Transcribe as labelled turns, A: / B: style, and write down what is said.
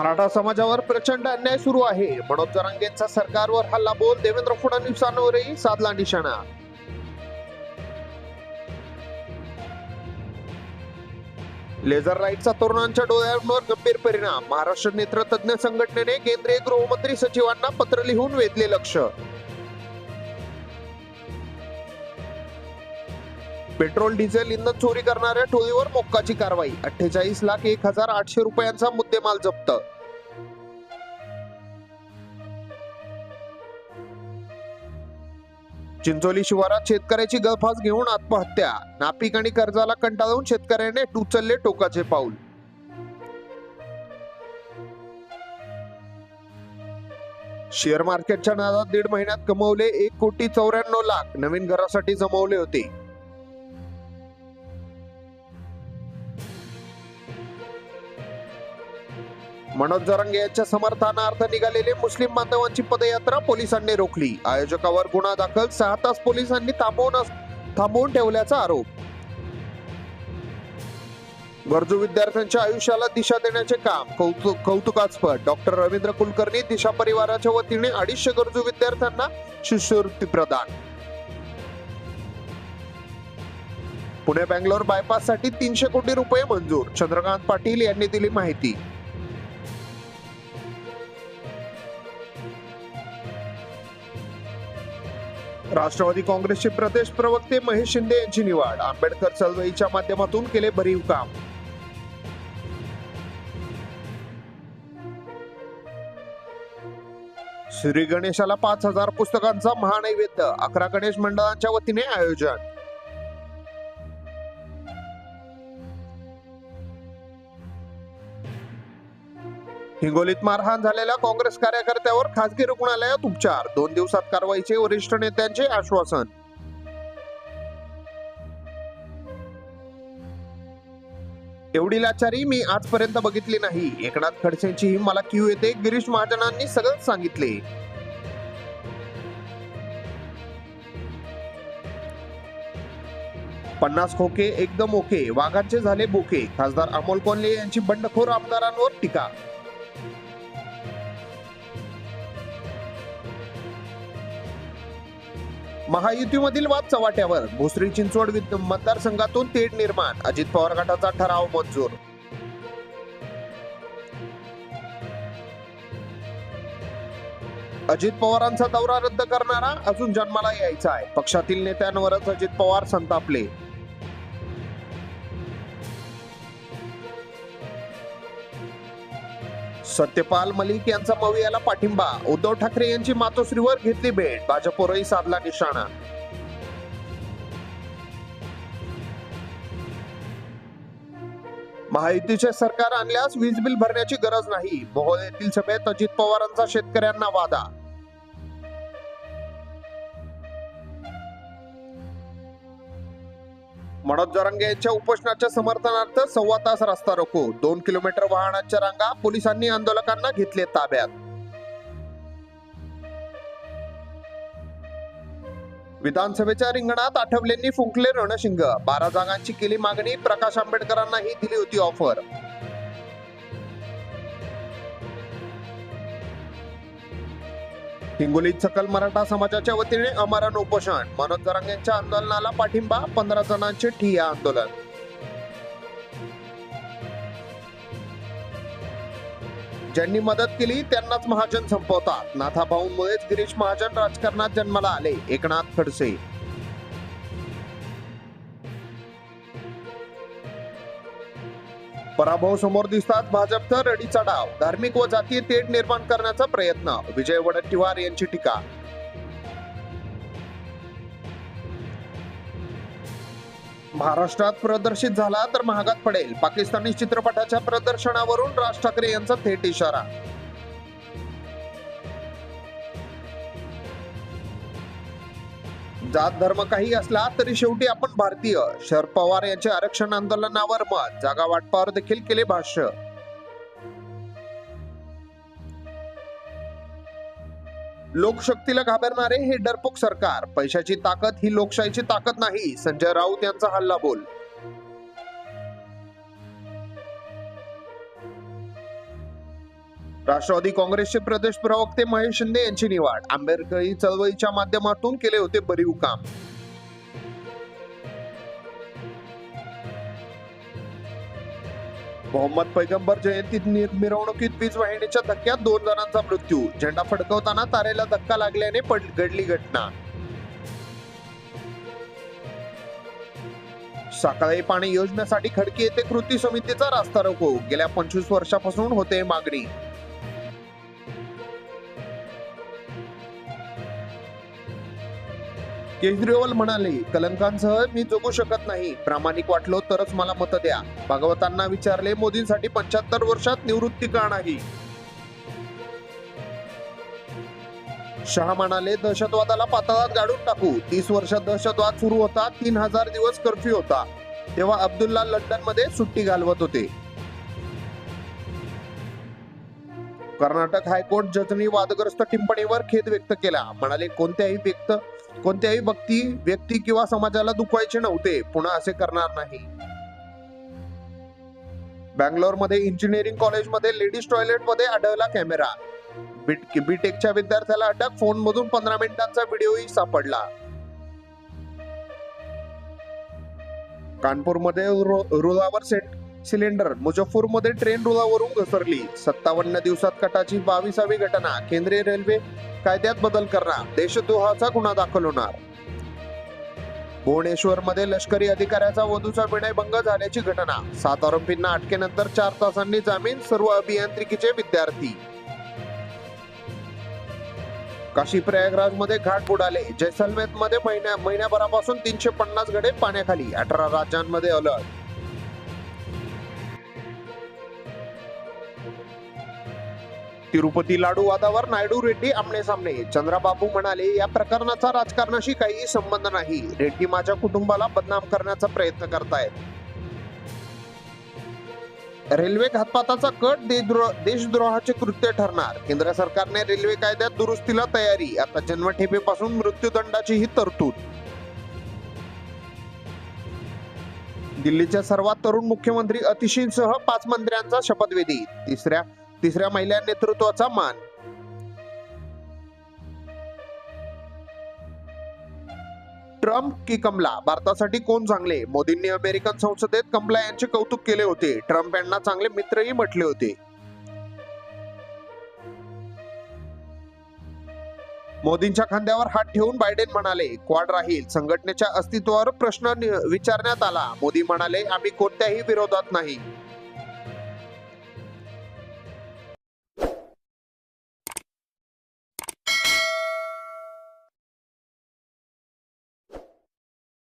A: मराठा समाजावर प्रचंड अन्याय सुरू आहे. मनोज जरांगेंचा सरकारवर हल्ला बोल देवेंद्र फडणवीसांवरही साधला निशाणा. लेझर लाईटचा तरुणांच्या डोळ्यांवर गंभीर परिणाम. महाराष्ट्र नेत्रतज्ञ संघटनेने केंद्रीय गृहमंत्री सचिवांना पत्र लिहून वेधले लक्ष. पेट्रोल डिझेल इंधन चोरी करणाऱ्या टोळीवर मोक्काची कारवाई. अठ्ठेचाळीस लाख एक हजार आठशे रुपयांचा मुद्देमाल जप्त. चिंचोली शिवारात शेतकऱ्याची गळफास घेऊन आत्महत्या. नापिक आणि कर्जाला कंटाळून शेतकऱ्याने उचलले टोकाचे पाऊल. शेअर मार्केटच्या नादात दीड महिन्यात कमवले एक कोटी चौऱ्याण्णव लाख. नवीन घरासाठी जमवले होते. मनोज जरांगे यांच्या समर्थनार्थ निघालेली मुस्लिम बांधवांची पदयात्रा पोलिसांनी रोखली. आयोजकावर गुन्हा दाखल सहा तास पोलिसांनी थांबवून थांबवून ठेवल्याचा आरोप. गरजू विद्यार्थ्यांच्या आयुष्याला दिशा देण्याचे काम. कौतुक कौतुकास्पद. डॉक्टर रवींद्र कुलकर्णी दिशा परिवाराच्या वतीने अडीचशे गरजू विद्यार्थ्यांना शिष्यवृत्ती प्रदान. पुणे बँगलोर बायपाससाठी तीनशे कोटी रुपये मंजूर. चंद्रकांत पाटील यांनी दिली माहिती. राष्ट्रवादी काँग्रेसचे प्रदेश प्रवक्ते महेश शिंदे यांची निवड. आंबेडकर चळवळीच्या माध्यमातून केले भरीव काम. श्री गणेशाला पाच हजार पुस्तकांचा महानैवेद्य. अकरा गणेश मंडळांच्या वतीने आयोजन. हिंगोलीत मारहाण झालेल्या काँग्रेस कार्यकर्त्यावर खासगी रुग्णालयात उपचार. दोन दिवसात कारवाईचे वरिष्ठ नेत्यांचे आश्वासन. एवढी लाचारी मी आजपर्यंत बघितली नाही. एकनाथ खडसेंची ही मला क्यू येते. गिरीश महाजनांनी सगळं सांगितले. पन्नास खोके एकदम ओके. वाघांचे झाले बोके. खासदार अमोल कोल्हे यांची बंडखोर आमदारांवर टीका. महायुतीमधील वाद चव्हाट्यावर. भोसरी चिंचवड मतदारसंघातून तेढ निर्माण. अजित पवार गटाचा ठराव मंजूर. अजित पवारांचा दौरा रद्द करणारा अजून जन्माला यायचा आहे. पक्षातील नेत्यांवरच अजित पवार संतापले. सत्यपाल मलिक यांचा मवियाला पाठिंबा. उद्धव ठाकरे यांची मातोश्रीवर घेतली भेट. भाजपवरही साधला निशाणा. महायुतीचे सरकार आणल्यास वीज बिल भरण्याची गरज नाही. मोहोळ येथील सभेत अजित पवारांचा शेतकऱ्यांना वादा. मनोज जरांगे यांच्या उपोषणाच्या समर्थनार्थ सव्वा तास रस्ता रोको. दोन किलोमीटर वाहनांच्या रांगा पोलिसांनी आंदोलकांना घेतले ताब्यात. विधानसभेच्या रिंगणात आठवलेंनी फुंकले रणशिंग. बारा जागांची केली मागणी प्रकाश आंबेडकरांनाही दिली होती ऑफर हिंगोलीत सकल मराठा समाजाच्या वतीने अमरण उपोषण. मनोज जरांगेंच्या आंदोलनाला पाठिंबा पंधरा जणांचे ठिया आंदोलन. ज्यांनी मदत केली त्यांनाच महाजन संपवतात. नाथाभाऊंमुळेच गिरीश महाजन राजकारणात जन्माला आले. एकनाथ खडसे. पराभव समोर दिसतात भाजपचा रडीचा डाव धार्मिक व जातीय तेढ निर्माण करण्याचा प्रयत्न. विजय वडट्टीवार यांची टीका. महाराष्ट्रात प्रदर्शित झाला तर महागात पडेल. पाकिस्तानी चित्रपटाच्या प्रदर्शनावरून राज ठाकरे यांचा थेट इशारा. जात धर्म काही असला तरी शेवटी आपण भारतीय. शरद पवार यांच्या आरक्षण आंदोलनावर मत. जागा वाटपावर देखील केले भाष्य. लोकशक्तीला घाबरणारे हे डरपोक सरकार. पैशाची ताकद ही लोकशाहीची ताकद नाही. संजय राऊत यांचा हल्ला बोल. राष्ट्रवादी काँग्रेसचे प्रदेश प्रवक्ते महेश शिंदे यांची निवड. आंबेडकरी चळवळीच्या माध्यमातून केले होते भरीव काम. मोहम्मद पैगंबर जयंतीत मिरवणुकीत वीज वाहिनीच्या धक्क्यात दोन जणांचा मृत्यू. झेंडा फडकवताना तारेला धक्का लागल्याने घडली घटना. सकाळी पाणी योजनेसाठी खडकी येथे कृती समितीचा रास्ता रोको. गेल्या पंचवीस वर्षापासून होते मागणी. केजरीवाल म्हणाले कलंकांसह मी जगू शकत नाही. प्रामाणिक वाटलो तरच मला मत द्या. भागवतांना विचारले मोदींसाठी पंच्याहत्तर वर्षात निवृत्ती का नाही? शहा म्हणाले दहशतवादाला पातळात गाडून टाकू. तीस वर्षात दहशतवाद सुरू होता तीन हजार दिवस कर्फ्यू होता. तेव्हा अब्दुल्ला लंडनमध्ये सुट्टी घालवत होते. कर्नाटक हायकोर्ट जजनी वादग्रस्त टिप्पणीवर खेद व्यक्त केला. म्हणाले कोणत्याही व्यक्त कोणत्याही व्यक्ती व्यक्ती किंवा समाजाला दुखवायचे नव्हते. पुन्हा असे करणार नाही. बँगलोरमध्ये इंजिनिअरिंग कॉलेजमध्ये लेडीज टॉयलेटमध्ये आढळला कॅमेरा. बीटेकच्या विद्यार्थ्याला अटक फोन मधून पंधरा मिनिटांचा व्हिडिओही सापडला. कानपूरमध्ये रु- रुळावर सेट सिलेंडर मुजफ्फरमध्ये ट्रेन रुळावरून घसरली. सत्तावन्न दिवसात कटाची बावीसावी घटना. केंद्रीय रेल्वे कायद्यात बदल करणार. देशद्रोहाचा गुन्हा दाखल होणार. भुवनेश्वरमध्ये लष्करी अधिकाऱ्याचा वधूचा विनयभंग झाल्याची घटना. सात आरोपींना अटकेनंतर चार तासांनी जामीन सर्व अभियांत्रिकीचे विद्यार्थी. काशी प्रयागराजमध्ये घाट बुडाले. जैसलमेरमध्ये महिन्या महिन्याभरापासून तीनशे पन्नास गडे पाण्याखाली. अठरा राज्यांमध्ये अलर्ट. तिरुपती लाडू वादावर नायडू रेड्डी आमने सामने. चंद्राबाबू म्हणाले या प्रकरणाचा राजकारणाशी काही संबंध नाही. रेड्डी माझ्या कुटुंबाला बदनाम करण्याचा प्रयत्न करतायत. रेल्वे घातपाताचा कट देशद्रोहाचे कृत्य ठरणार. केंद्र सरकारने रेल्वे कायद्यात दुरुस्तीला तयारी. आता जन्मठेपेपासून मृत्यूदंडाचीही तरतूद. दिल्लीच्या सर्वात तरुण मुख्यमंत्री अतिशींसह पाच मंत्र्यांचा शपथविधी. तिसऱ्या तिसऱ्या महिला नेतृत्वाचा मान. ट्रम्प की कमला भारतासाठी कोण चांगले? मोदींनी अमेरिकन संसदेत कमला यांचे कौतुक केले होते. ट्रम्प यांना चांगले मित्रही म्हटले होते. मोदींच्या खांद्यावर हात ठेवून बायडेन म्हणाले क्वाड राहील. संघटनेच्या अस्तित्वावर प्रश्न विचारण्यात आला. मोदी म्हणाले आम्ही कोणत्याही विरोधात नाही.